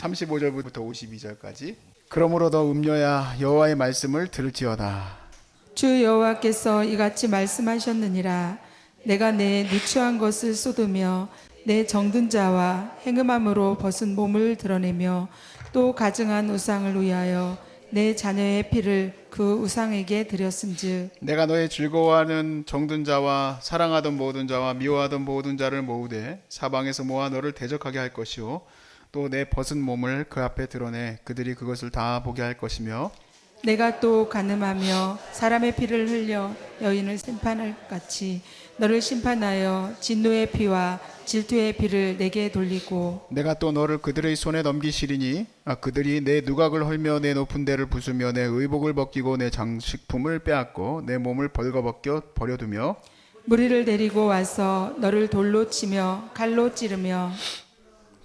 35절부터 52절까지. 그러므로 너 음녀야 여호와의 말씀을 들을지어다. 주 여호와께서 이같이 말씀하셨느니라. 내가 내 누추한 것을 쏟으며 내 정든 자와 행음함으로 벗은 몸을 드러내며 또 가증한 우상을 위하여 내 자녀의 피를 그 우상에게 드렸은즉 내가 너의 즐거워하는 정든 자와 사랑하던 모든 자와 미워하던 모든 자를 모으되 사방에서 모아 너를 대적하게 할 것이요 또 내 벗은 몸을 그 앞에 드러내 그들이 그것을 다 보게 할 것이며 내가 또 가늠하며 사람의 피를 흘려 여인을 심판할 같이 너를 심판하여 진노의 피와 질투의 피를 내게 돌리고 내가 또 너를 그들의 손에 넘기시리니 아, 그들이 내 누각을 헐며 내 높은 데를 부수며 내 의복을 벗기고 내 장식품을 빼앗고 내 몸을 벌거벗겨 버려두며 무리를 데리고 와서 너를 돌로 치며 칼로 찌르며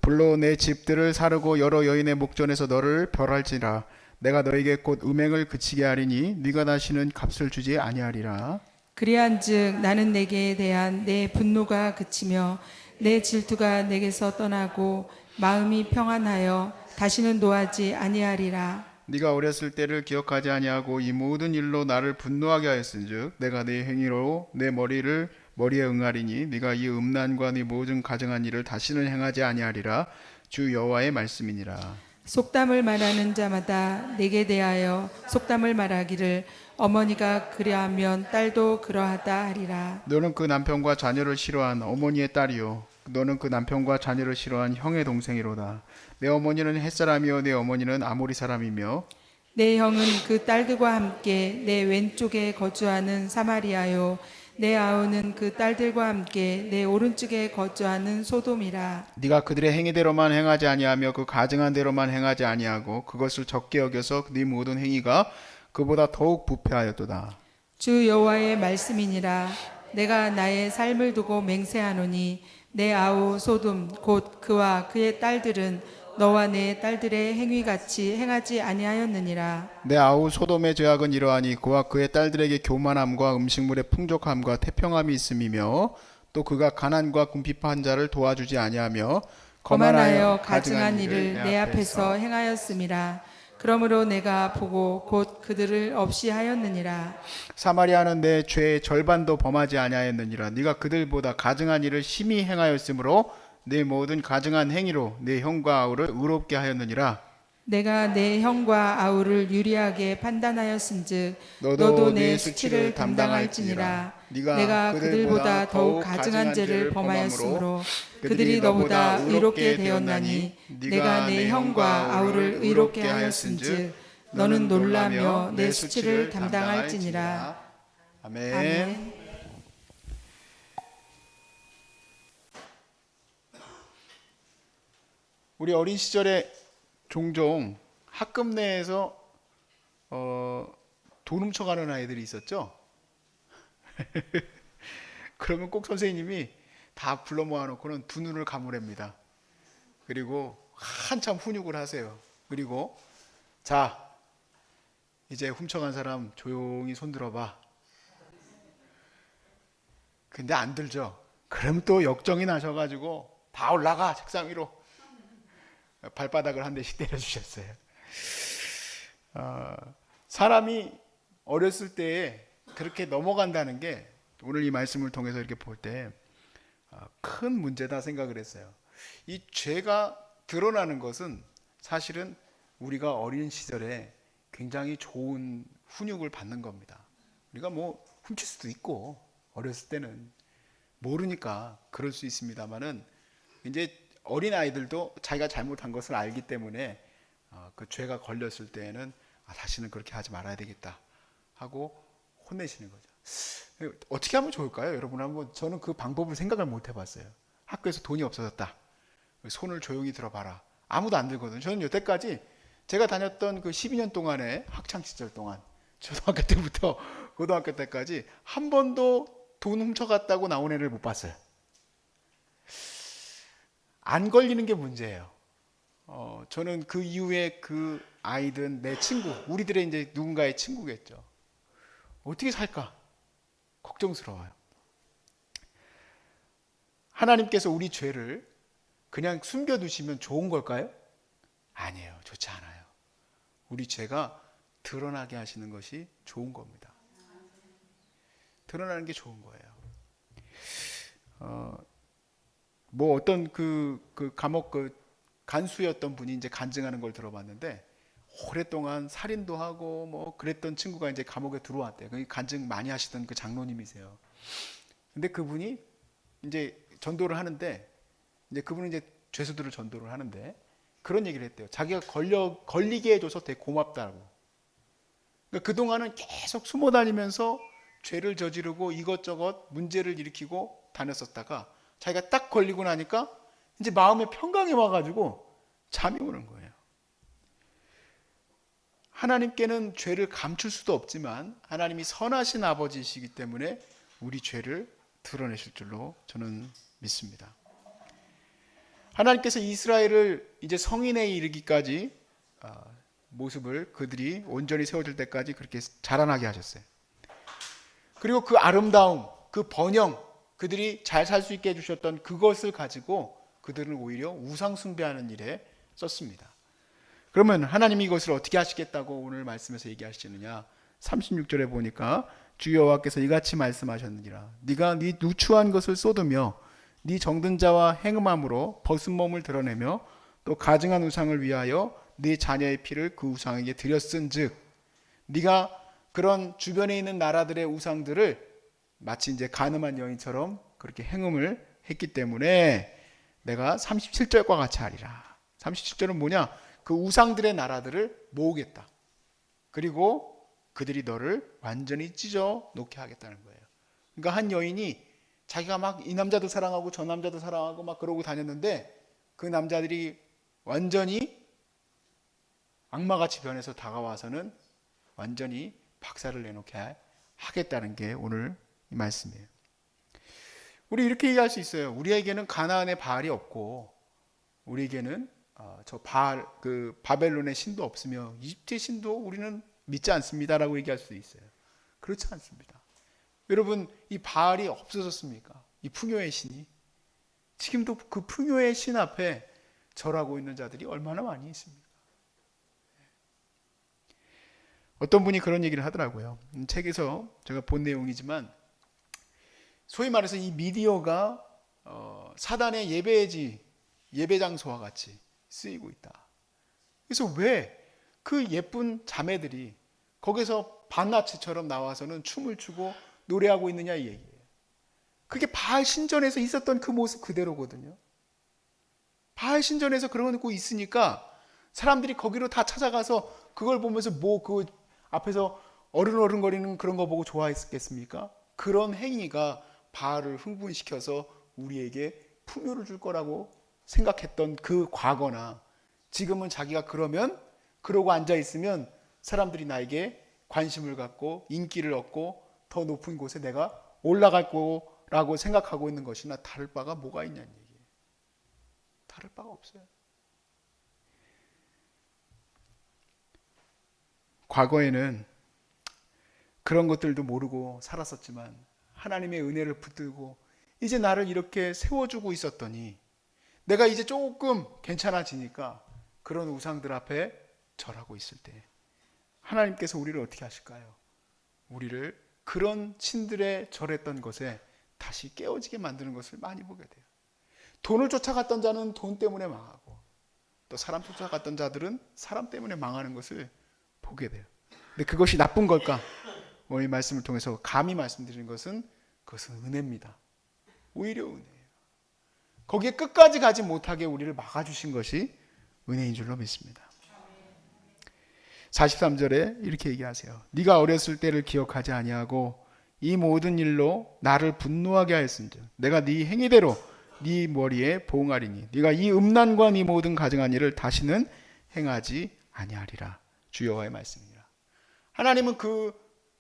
불로 내 집들을 사르고 여러 여인의 목전에서 너를 벌할지라. 내가 너에게 곧 음행을 그치게 하리니 네가 다시는 값을 주지 아니하리라. 그리한즉 나는 내게 대한 내 분노가 그치며 내 질투가 내게서 떠나고 마음이 평안하여 다시는 노하지 아니하리라. 네가 어렸을 때를 기억하지 아니하고 이 모든 일로 나를 분노하게 하였은즉 내가 네 행위로 내 머리를 머리에 응하리니 네가 이 음란과 네 모든 가증한 일을 다시는 행하지 아니하리라. 주 여호와의 말씀이니라. 속담을 말하는 자마다 내게 대하여 속담을 말하기를 어머니가 그리하면 딸도 그러하다 하리라. 너는 그 남편과 자녀를 싫어한 어머니의 딸이요. 너는 그 남편과 자녀를 싫어한 형의 동생이로다. 내 어머니는 햇사람이요. 내 어머니는 아모리 사람이며 내 형은 그 딸들과 함께 내 왼쪽에 거주하는 사마리아요 내 아우는 그 딸들과 함께 내 오른쪽에 거주하는 소돔이라. 네가 그들의 행위대로만 행하지 아니하며 그 가증한 대로만 행하지 아니하고 그것을 적게 여겨서 네 모든 행위가 그보다 더욱 부패하였도다. 주 여호와의 말씀이니라. 내가 나의 삶을 두고 맹세하노니 내 아우 소돔 곧 그와 그의 딸들은 너와 내 딸들의 행위 같이 행하지 아니하였느니라. 내 아우 소돔의 죄악은 이러하니 그와 그의 딸들에게 교만함과 음식물의 풍족함과 태평함이 있음이며 또 그가 가난과 궁핍한 자를 도와주지 아니하며 거만하여 가증한 일을 내 앞에서 행하였음이라 그러므로 내가 보고 곧 그들을 없이 하였느니라. 사마리아는 내 죄의 절반도 범하지 아니하였느니라. 네가 그들보다 가증한 일을 심히 행하였으므로 내 모든 가증한 행위로 내 형과 아우를 의롭게 하였느니라 내가 내 형과 아우를 유리하게 판단하였은즉 너도 너도 내 수치를 담당할지니라 네가 내가 그들보다 더욱 가증한 죄를 범하였으므로 그들이 너보다 의롭게 되었나니 내가 내 형과 아우를 의롭게 하였은즉 너는 놀라며 내 수치를 담당할지니라 아멘. 아멘. 우리 어린 시절에 종종 학급 내에서 어, 돈 훔쳐가는 아이들이 있었죠. 그러면 꼭 선생님이 다 불러 모아놓고는 두 눈을 감으랍니다. 그리고 한참 훈육을 하세요. 그리고 자 이제 훔쳐간 사람 조용히 손 들어봐. 근데 안 들죠. 그럼 또 역정이 나셔가지고 다 올라가 책상 위로 발바닥을 한 대씩 때려주셨어요. 어, 사람이 어렸을 때에 그렇게 넘어간다는 게 오늘 이 말씀을 통해서 이렇게 볼 때 큰 문제다 생각을 했어요. 이 죄가 드러나는 것은 사실은 우리가 어린 시절에 굉장히 좋은 훈육을 받는 겁니다. 우리가 뭐 훔칠 수도 있고 어렸을 때는 모르니까 그럴 수 있습니다만은 이제 어린 아이들도 자기가 잘못한 것을 알기 때문에 어, 그 죄가 걸렸을 때에는 아, 다시는 그렇게 하지 말아야 되겠다 하고 혼내시는 거죠. 어떻게 하면 좋을까요? 여러분 한번 저는 그 방법을 생각을 못 해봤어요. 학교에서 돈이 없어졌다. 손을 조용히 들어봐라. 아무도 안 들거든요. 저는 여태까지 제가 다녔던 그 12년 동안의 학창 시절 동안 초등학교 때부터 고등학교 때까지 한 번도 돈 훔쳐갔다고 나온 애를 못 봤어요. 안 걸리는 게 문제예요. 어, 저는 그 이후에 그 아이든 내 친구, 우리들의 이제 누군가의 친구겠죠. 어떻게 살까? 걱정스러워요. 하나님께서 우리 죄를 그냥 숨겨두시면 좋은 걸까요? 아니에요. 좋지 않아요. 우리 죄가 드러나게 하시는 것이 좋은 겁니다. 드러나는 게 좋은 거예요. 어, 뭐 어떤 그, 그 감옥 그 간수였던 분이 이제 간증하는 걸 들어봤는데 오랫동안 살인도 하고 뭐 그랬던 친구가 이제 감옥에 들어왔대요. 그 간증 많이 하시던 그 장로님이세요. 근데 그분이 이제 전도를 하는데 이제 그분은 이제 죄수들을 전도를 하는데 그런 얘기를 했대요. 자기가 걸려 걸리게 해줘서 되게 고맙다고. 그러니까 그 동안은 계속 숨어 다니면서 죄를 저지르고 이것저것 문제를 일으키고 다녔었다가 자기가 딱 걸리고 나니까 이제 마음에 평강이 와가지고 잠이 오는 거예요. 하나님께는 죄를 감출 수도 없지만 하나님이 선하신 아버지이시기 때문에 우리 죄를 드러내실 줄로 저는 믿습니다. 하나님께서 이스라엘을 이제 성인에 이르기까지 아, 모습을 그들이 온전히 세워질 때까지 그렇게 자라나게 하셨어요. 그리고 그 아름다움, 그 번영, 그들이 잘 살 수 있게 해주셨던 그것을 가지고 그들은 오히려 우상 숭배하는 일에 썼습니다. 그러면 하나님이 이것을 어떻게 하시겠다고 오늘 말씀에서 얘기하시느냐? 36절에 보니까 주 여호와께서 이같이 말씀하셨느니라. 네가 네 누추한 것을 쏟으며 네 정든 자와 행음함으로 벗은 몸을 드러내며 또 가증한 우상을 위하여 네 자녀의 피를 그 우상에게 드렸은즉 네가 그런 주변에 있는 나라들의 우상들을 마치 이제 가늠한 여인처럼 그렇게 행음을 했기 때문에 내가 37절과 같이 하리라. 37절은 뭐냐? 그 우상들의 나라들을 모으겠다. 그리고 그들이 너를 완전히 찢어 놓게 하겠다는 거예요. 그러니까 한 여인이 자기가 막 이 남자도 사랑하고 저 남자도 사랑하고 막 그러고 다녔는데 그 남자들이 완전히 악마같이 변해서 다가와서는 완전히 박살을 내놓게 하겠다는 게 오늘 이 말씀이에요. 우리 이렇게 얘기할 수 있어요. 우리에게는 가나안의 바알이 없고 우리에게는 어, 저 바알 그 바벨론의 신도 없으며 이집트의 신도 우리는 믿지 않습니다라고 얘기할 수도 있어요. 그렇지 않습니다. 여러분 이 바알이 없어졌습니까? 이 풍요의 신이 지금도 그 풍요의 신 앞에 절하고 있는 자들이 얼마나 많이 있습니까? 어떤 분이 그런 얘기를 하더라고요. 음, 책에서 제가 본 내용이지만 소위 말해서 이 미디어가 어, 사단의 예배지 예배 장소와 같이 쓰이고 있다. 그래서 왜 그 예쁜 자매들이 거기서 반나치처럼 나와서는 춤을 추고 노래하고 있느냐 이 얘기예요. 그게 바알 신전에서 있었던 그 모습 그대로거든요. 바알 신전에서 거 있으니까 사람들이 거기로 다 찾아가서 그걸 보면서 뭐 그 앞에서 어른어른거리는 그런 거 보고 좋아했겠습니까? 그런 행위가 바알을 흥분시켜서 우리에게 풍요를 줄 거라고 생각했던 그 과거나 지금은 자기가 그러면 그러고 앉아 있으면 사람들이 나에게 관심을 갖고 인기를 얻고 더 높은 곳에 내가 올라갈 거라고 생각하고 있는 것이나 다를 바가 뭐가 있냐는 얘기예요. 다를 바가 없어요. 과거에는 그런 것들도 모르고 살았었지만 하나님의 은혜를 붙들고 이제 나를 이렇게 세워주고 있었더니 내가 이제 조금 괜찮아지니까 그런 우상들 앞에 절하고 있을 때 하나님께서 우리를 어떻게 하실까요? 우리를 그런 신들의 절했던 것에 다시 깨어지게 만드는 것을 많이 보게 돼요. 돈을 쫓아갔던 자는 돈 때문에 망하고 또 사람 쫓아갔던 자들은 사람 때문에 망하는 것을 보게 돼요. 근데 그것이 나쁜 걸까? 오늘 이 말씀을 통해서 감히 말씀드리는 것은 그것은 은혜입니다. 오히려 은혜예요. 거기에 끝까지 가지 못하게 우리를 막아주신 것이 은혜인 줄로 믿습니다. 43절에 이렇게 얘기하세요. 네가 어렸을 때를 기억하지 아니하고 이 모든 일로 나를 분노하게 하였은즉 내가 네 행위대로 네 머리에 보응하리니 네가 이 음란과 네 모든 가증한 일을 다시는 행하지 아니하리라. 주여와의 말씀이라. 하나님은 그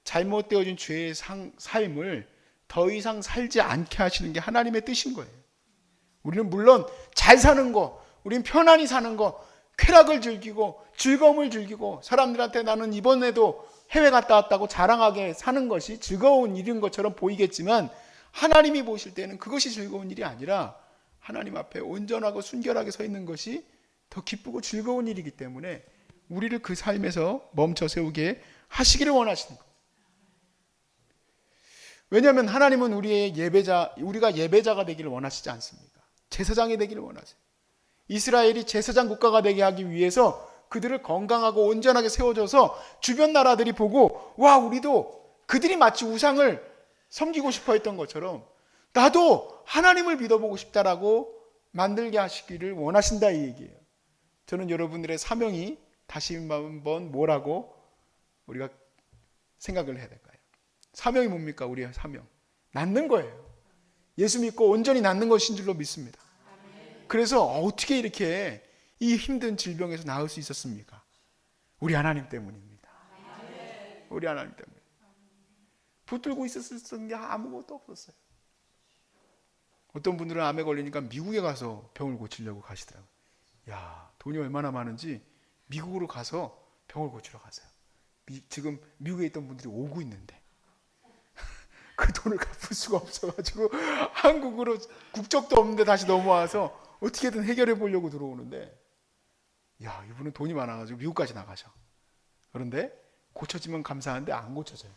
잘못되어진 죄의 상, 삶을 더 이상 살지 않게 하시는 게 하나님의 뜻인 거예요. 우리는 물론 잘 사는 거, 우린 편안히 사는 거, 쾌락을 즐기고 즐거움을 즐기고 사람들한테 나는 이번에도 해외 갔다 왔다고 자랑하게 사는 것이 즐거운 일인 것처럼 보이겠지만 하나님이 보실 때는 그것이 즐거운 일이 아니라 하나님 앞에 온전하고 순결하게 서 있는 것이 더 기쁘고 즐거운 일이기 때문에 우리를 그 삶에서 멈춰 세우게 하시기를 원하시는 거예요. 왜냐하면 하나님은 우리의 예배자, 우리가 예배자가 되기를 원하시지 않습니까? 제사장이 되기를 원하세요. 이스라엘이 제사장 국가가 되게 하기 위해서 그들을 건강하고 온전하게 세워줘서 주변 나라들이 보고 와 우리도 그들이 마치 우상을 섬기고 싶어 했던 것처럼 나도 하나님을 믿어보고 싶다라고 만들게 하시기를 원하신다 이 얘기예요. 저는 여러분들의 사명이 다시 한번 뭐라고 우리가 생각을 해야 될까요? 사명이 뭡니까? 우리의 사명. 낫는 거예요. 예수 믿고 온전히 낫는 것인 줄로 믿습니다. 그래서 어떻게 이렇게 이 힘든 질병에서 나을 수 있었습니까? 우리 하나님 때문입니다. 우리 하나님 때문에. 붙들고 있었을 게 아무것도 없었어요. 어떤 분들은 암에 걸리니까 미국에 가서 병을 고치려고 가시더라고요. 야, 돈이 얼마나 많은지 미국으로 가서 병을 고치러 가세요. 미- 지금 미국에 있던 분들이 오고 있는데 그 돈을 갚을 수가 없어가지고 한국으로 국적도 없는데 다시 넘어와서 어떻게든 해결해 보려고 들어오는데 야 이분은 돈이 많아가지고 미국까지 나가셔. 그런데 고쳐지면 감사한데 안 고쳐져요.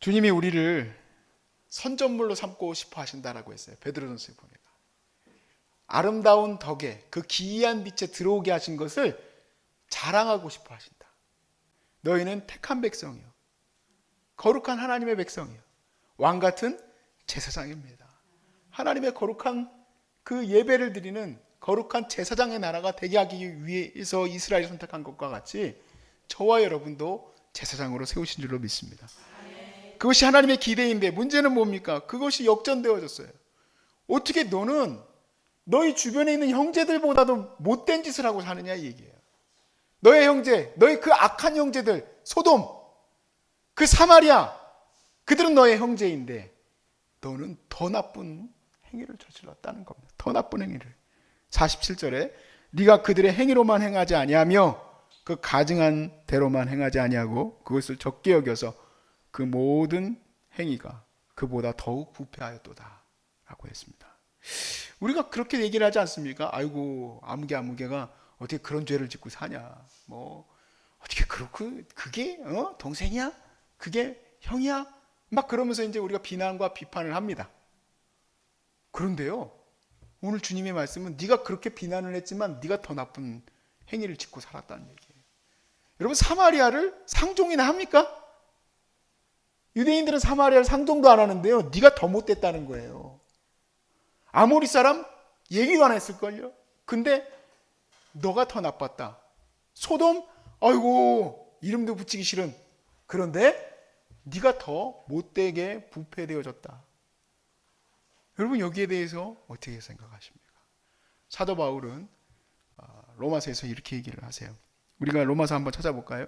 주님이 우리를 선전물로 삼고 싶어 하신다라고 했어요. 베드로전서에 보니까. 아름다운 덕에 그 기이한 빛에 들어오게 하신 것을 자랑하고 싶어 하신다. 너희는 택한 백성이요. 거룩한 하나님의 백성이요. 왕 같은 제사장입니다. 하나님의 거룩한 그 예배를 드리는 거룩한 제사장의 나라가 되게 하기 위해서 이스라엘이 선택한 것과 같이 저와 여러분도 제사장으로 세우신 줄로 믿습니다. 그것이 하나님의 기대인데 문제는 뭡니까? 그것이 역전되어졌어요. 어떻게 너는 너희 주변에 있는 형제들보다도 못된 짓을 하고 사느냐 이 얘기예요. 너의 형제, 너의 그 악한 형제들, 소돔, 그 사마리아, 그들은 너의 형제인데 너는 더 나쁜 행위를 저질렀다는 겁니다. 더 나쁜 행위를. 47절에 네가 그들의 행위로만 행하지 아니하며 그 가증한 대로만 행하지 아니하고 그것을 적게 여겨서 그 모든 행위가 그보다 더욱 부패하였도다 라고 했습니다. 우리가 그렇게 얘기를 하지 않습니까? 아이고 아무개 아무개가 어떻게 그런 죄를 짓고 사냐? 뭐 어떻게 그렇고 그게 어? 동생이야? 그게 형이야? 막 그러면서 이제 우리가 비난과 비판을 합니다. 그런데요. 오늘 주님의 말씀은 네가 그렇게 비난을 했지만 네가 더 나쁜 행위를 짓고 살았다는 얘기예요. 여러분 사마리아를 상종이나 합니까? 유대인들은 사마리아를 상종도 안 하는데요. 네가 더 못됐다는 거예요. 아모리 사람 얘기도 안 했을걸요. 근데 너가 더 나빴다. 소돔 아이고 이름도 붙이기 싫은 그런데 네가 더 못되게 부패되어졌다. 여러분 여기에 대해서 어떻게 생각하십니까? 사도 바울은 아, 로마서에서 이렇게 얘기를 하세요. 우리가 로마서 한번 찾아볼까요?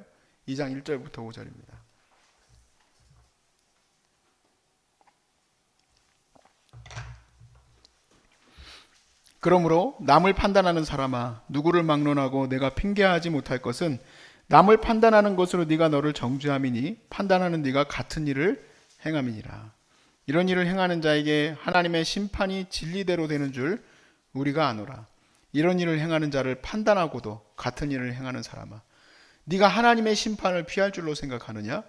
2장 1절부터 5절입니다. 그러므로 남을 판단하는 사람아 누구를 막론하고 내가 핑계하지 못할 것은 남을 판단하는 것으로 네가 너를 정죄함이니 판단하는 네가 같은 일을 행함이니라. 이런 일을 행하는 자에게 하나님의 심판이 진리대로 되는 줄 우리가 아노라. 이런 일을 행하는 자를 판단하고도 같은 일을 행하는 사람아 네가 하나님의 심판을 피할 줄로 생각하느냐?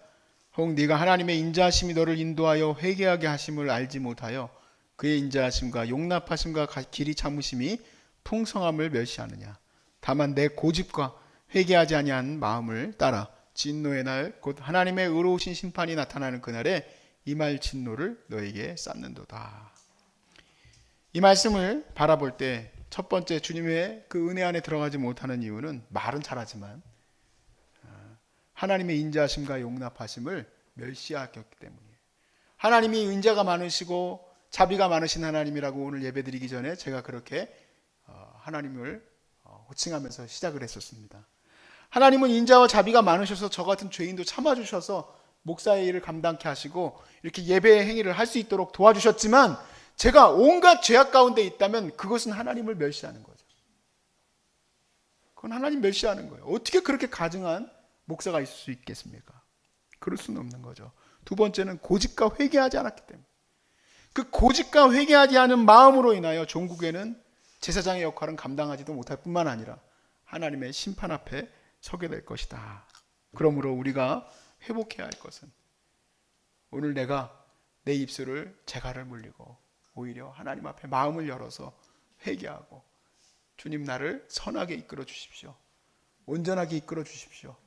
혹 네가 하나님의 인자하심이 너를 인도하여 회개하게 하심을 알지 못하여 그의 인자하심과 용납하심과 가- 길이 참으심이 풍성함을 멸시하느냐? 다만 내 고집과 회개하지 아니한 마음을 따라 진노의 날 곧 하나님의 의로우신 심판이 나타나는 그날에 이말 진노를 너에게 쌓는도다. 이 말씀을 바라볼 때 첫 번째 주님의 그 은혜 안에 들어가지 못하는 이유는 말은 잘하지만 어, 하나님의 인자하심과 용납하심을 멸시하였기 때문이에요. 하나님이 인자가 많으시고 자비가 많으신 하나님이라고 오늘 예배드리기 전에 제가 그렇게 어, 하나님을 어, 호칭하면서 시작을 했었습니다. 하나님은 인자와 자비가 많으셔서 저 같은 죄인도 참아주셔서 목사의 일을 감당케 하시고 이렇게 예배의 행위를 할 수 있도록 도와주셨지만 제가 온갖 죄악 가운데 있다면 그것은 하나님을 멸시하는 거죠. 그건 하나님 멸시하는 거예요. 어떻게 그렇게 가증한 목사가 있을 수 있겠습니까? 그럴 수는 없는 거죠. 두 번째는 고집과 회개하지 않았기 때문에. 그 고집과 회개하지 않은 마음으로 인하여 종국에는 제사장의 역할은 감당하지도 못할 뿐만 아니라 하나님의 심판 앞에 서게 될 것이다. 그러므로 우리가 회복해야 할 것은 오늘 내가 내 입술을 재갈을 물리고 오히려 하나님 앞에 마음을 열어서 회개하고 주님 나를 선하게 이끌어 주십시오. 온전하게 이끌어 주십시오.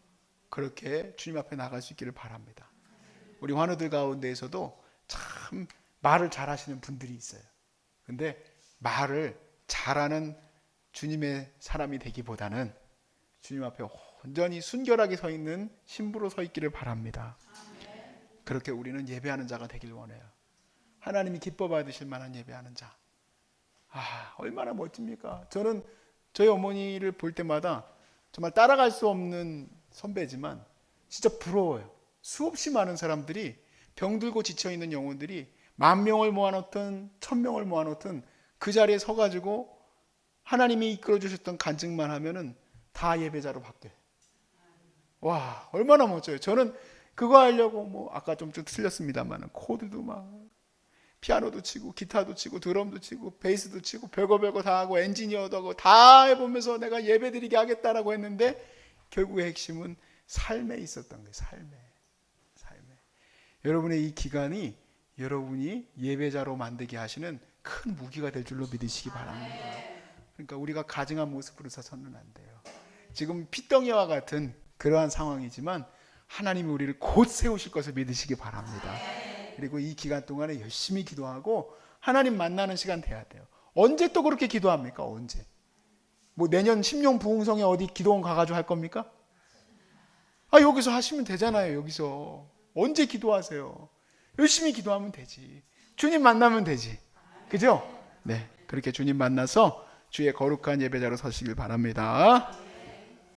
그렇게 주님 앞에 나갈 수 있기를 바랍니다. 우리 환우들 가운데에서도 참 말을 잘 하시는 분들이 있어요. 근데 말을 잘하는 주님의 사람이 되기보다는 주님 앞에 온전히 순결하게 서 있는 신부로 서 있기를 바랍니다. 그렇게 우리는 예배하는 자가 되길 원해요. 하나님이 기뻐 받으실 만한 예배하는 자. 아, 얼마나 멋집니까? 저는 저희 어머니를 볼 때마다 정말 따라갈 수 없는 선배지만 진짜 부러워요. 수없이 많은 사람들이 병들고 지쳐 있는 영혼들이 만 명을 모아놓든 천 명을 모아놓든 그 자리에 서가지고 하나님이 이끌어 주셨던 간증만 하면은 다 예배자로 바뀌어요. 와 얼마나 멋져요. 저는 그거 하려고 뭐 아까 좀, 좀 틀렸습니다만 코드도 막 피아노도 치고 기타도 치고 드럼도 치고 베이스도 치고 별거 별거 다 하고 엔지니어도 하고 다 해보면서 내가 예배드리게 하겠다라고 했는데 결국의 핵심은 삶에 있었던 거예요. 삶에 삶에 여러분의 이 기간이 여러분이 예배자로 만들게 하시는 큰 무기가 될 줄로 믿으시기 바랍니다. 그러니까 우리가 가증한 모습으로 서 서는 안 돼요. 지금 피덩이와 같은 그러한 상황이지만 하나님이 우리를 곧 세우실 것을 믿으시기 바랍니다. 그리고 이 기간 동안에 열심히 기도하고 하나님 만나는 시간 돼야 돼요. 언제 또 그렇게 기도합니까? 언제? 뭐 내년 심령 부흥성에 어디 기도원 가가지고 할 겁니까? 아 여기서 하시면 되잖아요. 여기서 언제 기도하세요? 열심히 기도하면 되지. 주님 만나면 되지. 그죠? 네 그렇게 주님 만나서 주의 거룩한 예배자로 서시길 바랍니다.